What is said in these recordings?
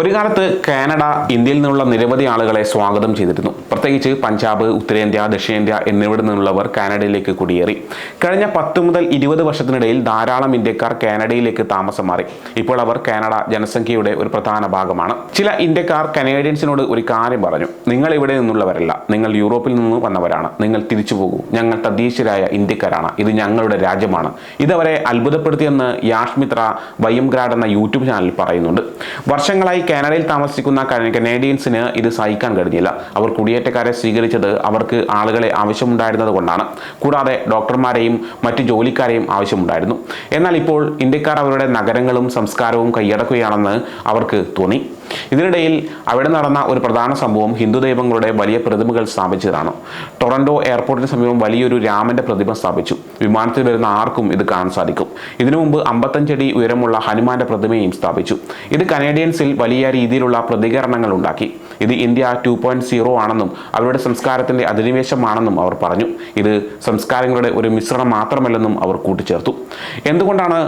ഒരു കാലത്ത് കാനഡ ഇന്ത്യയിൽ നിന്നുള്ള നിരവധി ആളുകളെ സ്വാഗതം ചെയ്തിരുന്നു. പ്രത്യേകിച്ച് പഞ്ചാബ് ഉത്തരേന്ത്യ ദക്ഷിണേന്ത്യ എന്നിവിടെ നിന്നുള്ളവർ കാനഡയിലേക്ക് കുടിയേറി. കഴിഞ്ഞ പത്ത് മുതൽ ഇരുപത് വർഷത്തിനിടയിൽ ധാരാളം ഇന്ത്യക്കാർ കാനഡയിലേക്ക് താമസം മാറി. ഇപ്പോൾ അവർ കാനഡ ജനസംഖ്യയുടെ ഒരു പ്രധാന ഭാഗമാണ്. ചില ഇന്ത്യക്കാർ കനേഡിയൻസിനോട് ഒരു കാര്യം പറഞ്ഞു. നിങ്ങൾ ഇവിടെ നിന്നുള്ളവരല്ല. നിങ്ങൾ യൂറോപ്പിൽ നിന്ന് വന്നവരാണ്. നിങ്ങൾ തിരിച്ചു പോകൂ. ഞങ്ങൾ തദ്ദേശീയരായ ഇന്ത്യക്കാരാണ്. ഇത് ഞങ്ങളുടെ രാജ്യമാണ്. ഇതവരെ അത്ഭുതപ്പെടുത്തിയെന്ന് യാഷ്മിത്ര വയ്യംഗ്രാഡ് എന്ന യൂട്യൂബ് ചാനലിൽ പറയുന്നുണ്ട്. വർഷങ്ങളായി കാനഡയിൽ താമസിക്കുന്ന കന- കനേഡിയൻസിന് ഇത് സഹിക്കാൻ കഴിഞ്ഞില്ല. അവർ കുടിയേറ്റക്കാരെ സ്വീകരിച്ചത് അവർക്ക് ആളുകളെ ആവശ്യമുണ്ടായിരുന്നത് കൊണ്ടാണ്. കൂടാതെ ഡോക്ടർമാരെയും മറ്റു ജോലിക്കാരെയും ആവശ്യമുണ്ടായിരുന്നു. എന്നാൽ ഇപ്പോൾ ഇന്ത്യക്കാർ അവരുടെ നഗരങ്ങളും സംസ്കാരവും കൈയടക്കുകയാണെന്ന് അവർക്ക് തോന്നി. ഇതിനിടയിൽ അവിടെ നടന്ന ഒരു പ്രധാന സംഭവം ഹിന്ദു ദൈവങ്ങളുടെ വലിയ പ്രതിമകൾ സ്ഥാപിച്ചതാണ്. ടൊറന്റോ എയർപോർട്ടിന് സമീപം വലിയൊരു രാമന്റെ പ്രതിമ സ്ഥാപിച്ചു. വിമാനത്തിൽ വരുന്ന ആർക്കും ഇത് കാണാൻ സാധിക്കും. ഇതിനു മുമ്പ് അമ്പത്തഞ്ചടി ഉയരമുള്ള ഹനുമാന്റെ പ്രതിമയും സ്ഥാപിച്ചു. ഇത് കനേഡിയൻസിൽ വലിയ രീതിയിലുള്ള പ്രതികരണങ്ങൾ ഉണ്ടാക്കി ഇത് ഇന്ത്യ ടു പോയിന്റ് സീറോ ആണെന്നും അവരുടെ സംസ്കാരത്തിന്റെ അധിനിവേശമാണെന്നും അവർ പറഞ്ഞു. ഇത് സംസ്കാരങ്ങളുടെ ഒരു മിശ്രണം മാത്രമല്ലെന്നും അവർ കൂട്ടിച്ചേർത്തു. എന്തുകൊണ്ടാണ്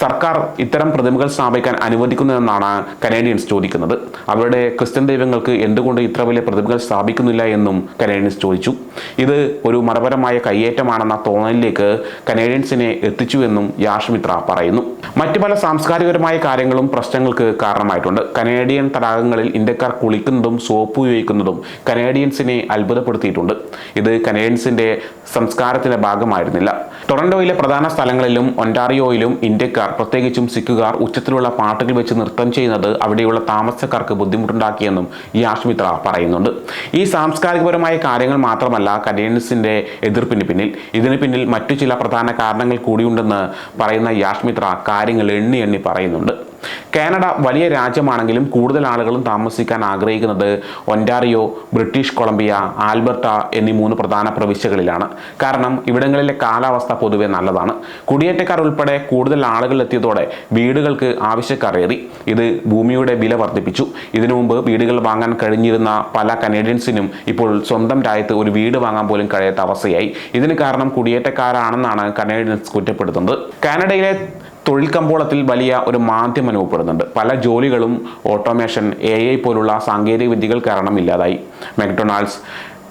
സർക്കാർ ഇത്തരം പ്രതിമകൾ സ്ഥാപിക്കാൻ അനുവദിക്കുന്നതെന്നാണ് കനേഡിയൻസ് ചോദിക്കുന്നത്. അവരുടെ ക്രിസ്ത്യൻ ദൈവങ്ങൾക്ക് എന്തുകൊണ്ട് ഇത്ര വലിയ പ്രതിമകൾ സ്ഥാപിക്കുന്നില്ല എന്നും കനേഡിയൻസ് ചോദിച്ചു. ഇത് ഒരു മതപരമായ കയ്യേറ്റമാണെന്ന തോന്നലിലേക്ക് കനേഡിയൻസിനെ എത്തിച്ചു എന്നും യാഷ്മിത്ര പറയുന്നു. മറ്റു പല സാംസ്കാരികപരമായ കാര്യങ്ങളും പ്രശ്നങ്ങൾക്ക് കാരണമായിട്ടുണ്ട്. കനേഡിയൻ തടാകങ്ങളിൽ ഇന്ത്യക്കാർ കുളിക്കുന്നതും സോപ്പ് ഉപയോഗിക്കുന്നതും കനേഡിയൻസിനെ അത്ഭുതപ്പെടുത്തിയിട്ടുണ്ട്. ഇത് കനേഡിയൻസിന്റെ സംസ്കാരത്തിന്റെ ഭാഗമായിരുന്നില്ല. ടൊറന്റോയിലെ പ്രധാന സ്ഥലങ്ങളിലും ഒന്റാറിയോയിലും ഇന്ത്യക്കാർ പ്രത്യേകിച്ചും സിഖുകാർ ഉച്ചത്തിലുള്ള പാട്ടുകൾ വെച്ച് നൃത്തം ചെയ്യുന്നത് അവിടെയുള്ള താമസക്കാർക്ക് ബുദ്ധിമുട്ടുണ്ടാക്കിയെന്നും യാഷ്മിത്ര പറയുന്നുണ്ട്. ഈ സാംസ്കാരികപരമായ കാര്യങ്ങൾ മാത്രമല്ല കനേഡിയൻസിന്റെ എതിർപ്പിന് പിന്നിൽ. ഇതിന് പിന്നിൽ മറ്റു ചില പ്രധാന കാരണങ്ങൾ കൂടിയുണ്ടെന്ന് പറയുന്ന യാഷ്മിത്ര കാര്യങ്ങൾ എണ്ണി എണ്ണി പറയുന്നുണ്ട്. കാനഡ വലിയ രാജ്യമാണെങ്കിലും കൂടുതൽ ആളുകളും താമസിക്കാൻ ആഗ്രഹിക്കുന്നത് ഒന്റാറിയോ ബ്രിട്ടീഷ് കൊളംബിയ ആൽബർട്ട എന്നീ മൂന്ന് പ്രധാന പ്രവിശ്യകളിലാണ്. കാരണം ഇവിടങ്ങളിലെ കാലാവസ്ഥ പൊതുവെ നല്ലതാണ്. കുടിയേറ്റക്കാർ ഉൾപ്പെടെ കൂടുതൽ ആളുകൾ എത്തിയതോടെ വീടുകൾക്ക് ആവശ്യക്കാർ ഏറി. ഇത് ഭൂമിയുടെ വില വർദ്ധിപ്പിച്ചു. ഇതിനു മുമ്പ് വീടുകൾ വാങ്ങാൻ കഴിഞ്ഞിരുന്ന പല കനേഡിയൻസിനും ഇപ്പോൾ സ്വന്തം രാജ്യത്ത് ഒരു വീട് വാങ്ങാൻ പോലും കഴിയാത്ത അവസ്ഥയായി. ഇതിന് കാരണം കുടിയേറ്റക്കാരാണെന്നാണ് കനേഡിയൻസ് കുറ്റപ്പെടുത്തുന്നത്. കാനഡയിലെ തൊഴിൽ കമ്പോളത്തിൽ വലിയ ഒരു മാന്ദ്യം അനുഭവപ്പെടുന്നുണ്ട്. പല ജോലികളും ഓട്ടോമേഷൻ എ ഐ പോലുള്ള സാങ്കേതിക വിദ്യകൾ കാരണം ഇല്ലാതായി. മെക്ഡൊണാൾഡ്സ്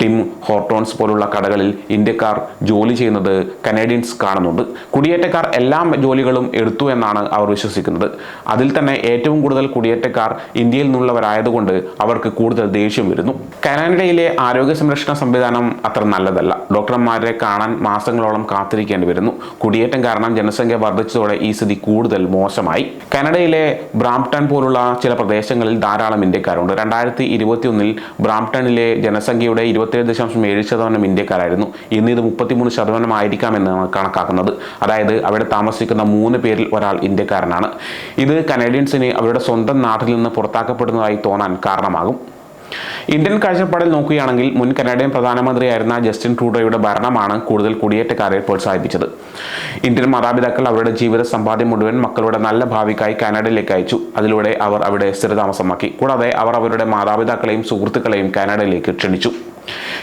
ടിം ഹോർട്ടോൺസ് പോലുള്ള കടകളിൽ ഇന്ത്യക്കാർ ജോലി ചെയ്യുന്നത് കനേഡിയൻസ് കാണുന്നുണ്ട്. കുടിയേറ്റക്കാർ എല്ലാ ജോലികളും എടുത്തു എന്നാണ് അവർ വിശ്വസിക്കുന്നത്. അതിൽ തന്നെ ഏറ്റവും കൂടുതൽ കുടിയേറ്റക്കാർ ഇന്ത്യയിൽ നിന്നുള്ളവരായതുകൊണ്ട് അവർക്ക് കൂടുതൽ ദേഷ്യം വരുന്നു. കാനഡയിലെ ആരോഗ്യ സംരക്ഷണ സംവിധാനം അത്ര നല്ലതല്ല. ഡോക്ടർമാരെ കാണാൻ മാസങ്ങളോളം കാത്തിരിക്കേണ്ടി വരുന്നു. കുടിയേറ്റം കാരണം ജനസംഖ്യ വർദ്ധിച്ചതോടെ ഈ സ്ഥിതി കൂടുതൽ മോശമായി. കാനഡയിലെ ബ്രാംപ്ടൺ പോലുള്ള ചില പ്രദേശങ്ങളിൽ ധാരാളം ഇന്ത്യക്കാരുണ്ട്. രണ്ടായിരത്തി ഇരുപത്തിയൊന്നിൽ ബ്രാംപ്ടണിലെ ജനസംഖ്യയുടെ ഇരുപത്തിയേഴ് ദശാംശം ഏഴ് ശതമാനം ഇന്ത്യക്കാരായിരുന്നു. ഇന്ന് ഇത് മുപ്പത്തിമൂന്ന് ശതമാനമായിരിക്കാമെന്നാണ് കണക്കാക്കുന്നത്. അതായത് അവിടെ താമസിക്കുന്ന മൂന്ന് പേരിൽ ഒരാൾ ഇന്ത്യക്കാരനാണ്. ഇത് കനേഡിയൻസിനെ അവരുടെ സ്വന്തം നാട്ടിൽ നിന്ന് പുറത്താക്കപ്പെടുന്നതായി തോന്നാൻ കാരണമാകും. ഇന്ത്യൻ കാഴ്ചപ്പാടിൽ നോക്കുകയാണെങ്കിൽ മുൻ കനേഡിയൻ പ്രധാനമന്ത്രിയായിരുന്ന ജസ്റ്റിൻ ട്രൂഡോയുടെ ഭരണമാണ് കൂടുതൽ കുടിയേറ്റക്കാരെ പ്രോത്സാഹിപ്പിച്ചത്. ഇന്ത്യൻ മാതാപിതാക്കൾ അവരുടെ ജീവിത സമ്പാദ്യം മുഴുവൻ മക്കളുടെ നല്ല ഭാവിക്കായി കാനഡയിലേക്ക് അയച്ചു. അതിലൂടെ അവർ അവിടെ സ്ഥിരതാമസമാക്കി. കൂടാതെ അവർ അവരുടെ മാതാപിതാക്കളെയും സുഹൃത്തുക്കളെയും കാനഡയിലേക്ക് ക്ഷണിച്ചു.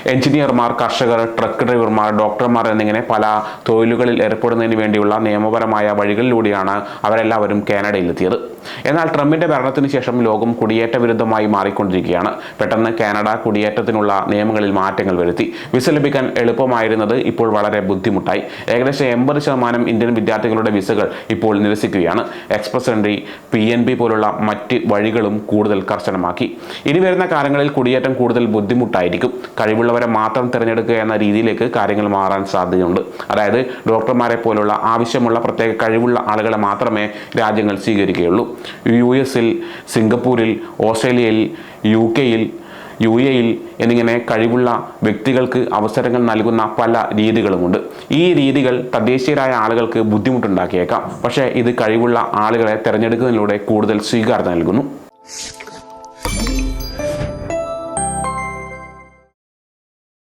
എഞ്ചിനീയർമാർ കർഷകർ ട്രക്ക് ഡ്രൈവർമാർ ഡോക്ടർമാർ എന്നിങ്ങനെ പല തൊഴിലുകളിൽ ഏർപ്പെടുന്നതിന് വേണ്ടിയുള്ള നിയമപരമായ വഴികളിലൂടെയാണ് അവരെല്ലാവരും കാനഡയിലെത്തിയത്. എന്നാൽ ട്രംപിന്റെ ഭരണത്തിന് ശേഷം ലോകം കുടിയേറ്റ വിരുദ്ധമായി മാറിക്കൊണ്ടിരിക്കുകയാണ്. പെട്ടെന്ന് കാനഡ കുടിയേറ്റത്തിനുള്ള നിയമങ്ങളിൽ മാറ്റങ്ങൾ വരുത്തി. വിസ ലഭിക്കാൻ എളുപ്പമായിരുന്നത് ഇപ്പോൾ വളരെ ബുദ്ധിമുട്ടായി. ഏകദേശം എൺപത് ശതമാനം ഇന്ത്യൻ വിദ്യാർത്ഥികളുടെ വിസകൾ ഇപ്പോൾ നിരസിക്കുകയാണ്. Express entry P N B പോലുള്ള മറ്റ് വഴികളും കൂടുതൽ കർശനമാക്കി. ഇനി വരുന്ന കാലങ്ങളിൽ കുടിയേറ്റം കൂടുതൽ ബുദ്ധിമുട്ടായിരിക്കും. കഴിവുള്ളവരെ മാത്രം തിരഞ്ഞെടുക്കുക എന്ന രീതിയിലേക്ക് കാര്യങ്ങൾ മാറാൻ സാധ്യതയുണ്ട്. അതായത് ഡോക്ടർമാരെ പോലുള്ള ആവശ്യമുള്ള പ്രത്യേക കഴിവുള്ള ആളുകളെ മാത്രമേ രാജ്യങ്ങൾ സ്വീകരിക്കുകയുള്ളൂ. യു എസിൽ സിംഗപ്പൂരിൽ ഓസ്ട്രേലിയയിൽ യു കെയിൽ യു എയിൽ എന്നിങ്ങനെ കഴിവുള്ള വ്യക്തികൾക്ക് അവസരങ്ങൾ നൽകുന്ന പല രീതികളുമുണ്ട്. ഈ രീതികൾ തദ്ദേശീയരായ ആളുകൾക്ക് ബുദ്ധിമുട്ടുണ്ടാക്കിയേക്കാം. പക്ഷേ ഇത് കഴിവുള്ള ആളുകളെ തിരഞ്ഞെടുക്കുന്നതിലൂടെ കൂടുതൽ സ്വീകാര്യത നൽകുന്നു.